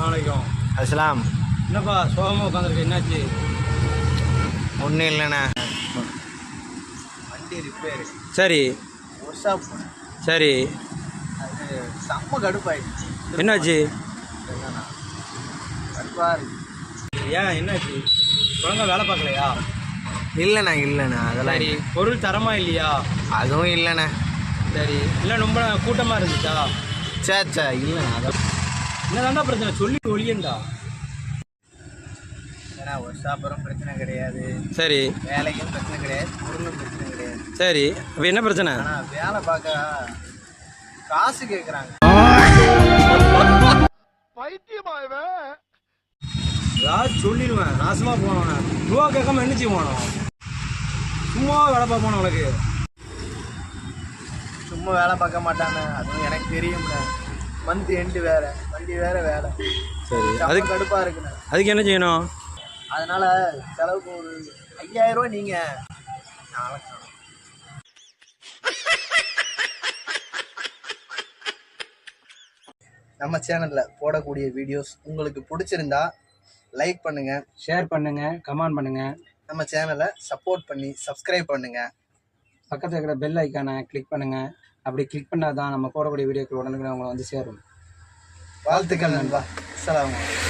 நாளைக்கும் அஸ்லாம் என்னப்பா சோகமாக உட்காந்துருக்கு என்னாச்சு? ஒன்றும் இல்லைண்ணே. வண்டி ரிப்பேர் சரி. ஒர்க் ஷாப் போனேன் சரி. அது செம்ம கடுப்பாயிடுச்சு. என்னாச்சு? கடுப்பாக இருக்கு. ஏன் என்னாச்சு? ஒழுங்கா வேலை பார்க்கலையா? இல்லைண்ணா இல்லைண்ணா அதெல்லாம் சரி. பொருள் தரமா இல்லையா? அதுவும் இல்லைண்ணே. சரி இல்லை ரொம்ப கூட்டமாக இருந்துச்சா? சே சே இல்லைண்ணா அதான் என்னதாண்டா பிரச்சனை? சொல்லி ஒழியண்டா ஏன்னா ஒர்க் ஷாப்பரும் பிரச்சனை கிடையாது. சரி. வேலைக்கும் பிரச்சனை கிடையாது பொருளும் பிரச்சனை கிடையாது. சரி அப்போ என்ன பிரச்சனை? ஆனால் வேலை பார்க்க காசு கேட்குறாங்க ஏதாவது சொல்லிடுவேன். நாசமாக போனவன். ரூபா கேட்காம என்ன செய்வானோ சும்மா வேலை பார்ப்பானோ உனக்கு சும்மா வேலை பார்க்க மாட்டாங்க அதுவும் எனக்கு தெரியும்ல. மந்த் எண்டு வேற. வண்டி வேற வேலை சரி. அதுக்கு கடுப்பாக இருக்குண்ணே. அதுக்கு என்ன செய்யணும்? அதனால செலவுக்கு ஒரு ஐயாயிரம் ரூபாய் நீங்க. நம்ம சேனல்ல போடக்கூடிய வீடியோஸ் உங்களுக்கு பிடிச்சிருந்தா லைக் பண்ணுங்க ஷேர் பண்ணுங்க கமெண்ட் பண்ணுங்க. நம்ம சேனலை சப்போர்ட் பண்ணி சப்ஸ்கிரைப் பண்ணுங்க. பக்கத்தில் இருக்கிற பெல் ஐக்கானை கிளிக் பண்ணுங்க. அப்படி கிளிக் பண்ணாதான் தான் நம்ம போடக்கூடிய வீடியோக்கள் உடனுக்குடன் உங்களை வந்து சேரும். வாழ்த்துக்கள் நண்பா. அலைக்கும்.